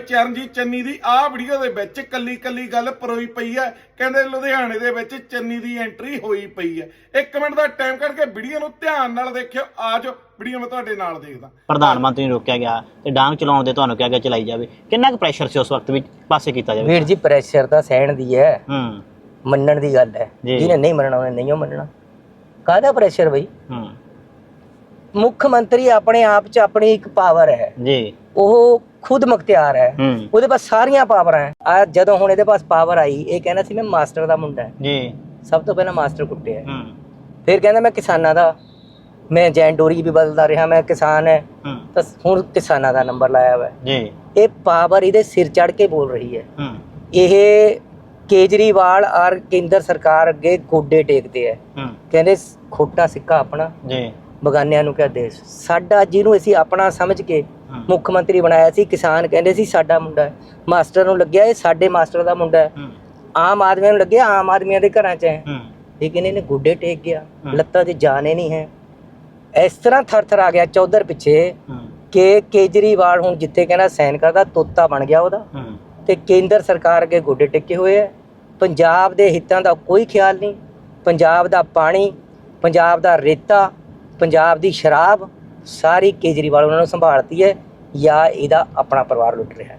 ਚਰਨਜੀਤ ਚੰਨੀ ਦੀ ਆਹ ਵੀਡੀਓ ਦੇ ਵਿੱਚ ਕੱਲੀ ਕੱਲੀ ਗੱਲ ਪਰੋਈ ਪਈ ਹੈ। ਕਹਿੰਦੇ ਲੁਧਿਆਣੇ ਦੇ ਵਿੱਚ ਚੰਨੀ ਦੀ ਐਂਟਰੀ ਹੋਈ ਪਈ ਹੈ। ਇੱਕ ਮਿੰਟ ਦਾ ਟਾਈਮ ਕੱਢ ਕੇ ਵੀਡੀਓ ਨੂੰ ਧਿਆਨ ਨਾਲ ਦੇਖਿਓ। ਆਜੋ ਵੀਡੀਓ ਮੈਂ ਤੁਹਾਡੇ ਨਾਲ ਦੇਖਦਾ। ਪ੍ਰਧਾਨ ਮੰਤਰੀ ਨੂੰ ਰੋਕਿਆ ਗਿਆ ਤੇ ਡਾਂਗ ਚਲਾਉਣ ਦੇ ਤੁਹਾਨੂੰ ਕਿਹਾ ਗਿਆ ਚਲਾਈ ਜਾਵੇ। ਕਿੰਨਾ ਕੁ ਪ੍ਰੈਸ਼ਰ ਸੀ ਉਸ ਵਕਤ ਵਿੱਚ ਪਾਸੇ ਕੀਤਾ ਜਾਵੇ? ਵੀਰ ਜੀ ਪ੍ਰੈਸ਼ਰ ਤਾਂ ਸਹਿਣ ਦੀ ਹੈ। ਹੂੰ। ਮੰਨਣ ਦੀ ਗੱਲ ਹੈ। ਜੀ। ਜਿਹਨੇ ਨਹੀਂ ਮੰਨਣਾ ਉਹਨੇ ਨਹੀਂ ਮੰਨਣਾ। ਕਾਹਦਾ ਪ੍ਰੈਸ਼ਰ ਬਈ? ਹੂੰ। ਮੁੱਖ ਮੰਤਰੀ ਆਪਣੇ ਆਪ 'ਚ ਆਪਣੀ ਇੱਕ ਪਾਵਰ ਹੈ। ਜੀ। ਉਹ ਖੁਦ ਮੁਖਤਿਆਰ ਹੈ। ਉਹਦੇ ਪਾਸ ਸਾਰੀਆਂ ਪਾਵਰਾਂ ਹੈ। ਆ ਜਦੋਂ ਹੁਣ ਇਹਦੇ ਪਾਸ ਪਾਵਰ ਆਈ ਇਹ ਕਹਿੰਦਾ ਸੀ ਮੈਂ ਮਾਸਟਰ ਦਾ ਮੁੰਡਾ ਹੈ। ਜੀ। ਸਭ ਤੋਂ ਪਹਿਲਾਂ ਮਾਸਟਰ ਕੁੱਟਿਆ ਹੂੰ। ਫਿਰ ਕਹਿੰਦਾ ਮੈਂ ਕਿਸਾਨਾਂ ਦਾ ਮੈਂ ਜੈਨ ਡੋਰੀ ਵੀ ਬਦਲਦਾ ਰਿਹਾ ਮੈਂ ਕਿਸਾਨ ਹੈ। ਤਾਂ ਹੁਣ ਕਿਸਾਨਾਂ ਦਾ ਨੰਬਰ ਲਾਇਆ ਹੋਇਆ ਹੈ। ਜੀ। ਇਹ ਪਾਵਰ ਇਹਦੇ ਸਿਰ ਚੜ ਕੇ ਬੋਲ ਰਹੀ ਹੈ। ਇਹ ਕੇਜਰੀਵਾਲ ਔਰ ਕੇਂਦਰ ਸਰਕਾਰ ਅੱਗੇ ਗੋਡੇ ਟੇਕਦੇ ਹੈ। ਹੂੰ। ਕਹਿੰਦੇ ਖੋਟਾ ਸਿੱਕਾ ਆਪਣਾ। ਜੀ। ਬਗਾਨਿਆਂ ਨੂੰ ਕਿਆ ਦੇਸ਼ ਸਾਡਾ ਜਿਹਨੂੰ ਅਸੀਂ ਆਪਣਾ ਸਮਝ ਕੇ ਮੁੱਖ ਮੰਤਰੀ ਬਣਾਇਆ ਸੀ ਕਿਸਾਨ ਕਹਿੰਦੇ ਸੀ ਸਾਡਾ ਮੁੰਡਾ ਹੈ। ਮਾਸਟਰ ਨੂੰ ਲੱਗਿਆ ਇਹ ਸਾਡੇ ਮਾਸਟਰ ਦਾ ਮੁੰਡਾ ਹੈ। ਆਮ ਆਦਮੀਆਂ ਨੂੰ ਲੱਗਿਆ ਆਮ ਆਦਮੀਆਂ ਦੇ ਘਰਾਂ 'ਚ ਹੈ। ਲੇਕਿਨ ਇਹਨੇ ਗੁੱਡੇ ਟੇਕ ਗਿਆ। ਲੱਤਾਂ 'ਚ ਜਾਨ ਹੀ ਨਹੀਂ ਹੈ। ਇਸ ਤਰ੍ਹਾਂ ਥਰ ਥਰ ਆ ਗਿਆ ਚੌਧਰ ਪਿੱਛੇ ਕਿ ਕੇਜਰੀਵਾਲ ਹੁਣ ਜਿੱਥੇ ਕਹਿੰਦਾ ਸੈਨ ਕਰਦਾ ਤੋਤਾ ਬਣ ਗਿਆ ਉਹਦਾ। ਤੇ ਕੇਂਦਰ ਸਰਕਾਰ ਅੱਗੇ ਗੋਡੇ ਟੇਕੇ ਹੋਏ ਹੈ। ਪੰਜਾਬ ਦੇ ਹਿੱਤਾਂ ਦਾ ਕੋਈ ਖਿਆਲ ਨਹੀਂ। ਪੰਜਾਬ ਦਾ ਪਾਣੀ ਪੰਜਾਬ ਦਾ ਰੇਤਾ ਪੰਜਾਬ ਦੀ ਸ਼ਰਾਬ ਸਾਰੀ ਕੇਜਰੀਵਾਲ ਉਹਨਾਂ ਨੂੰ ਸੰਭਾਲਤੀ ਹੈ ਜਾਂ ਇਹਦਾ ਆਪਣਾ ਪਰਿਵਾਰ ਲੁੱਟ ਰਿਹਾ ਹੈ।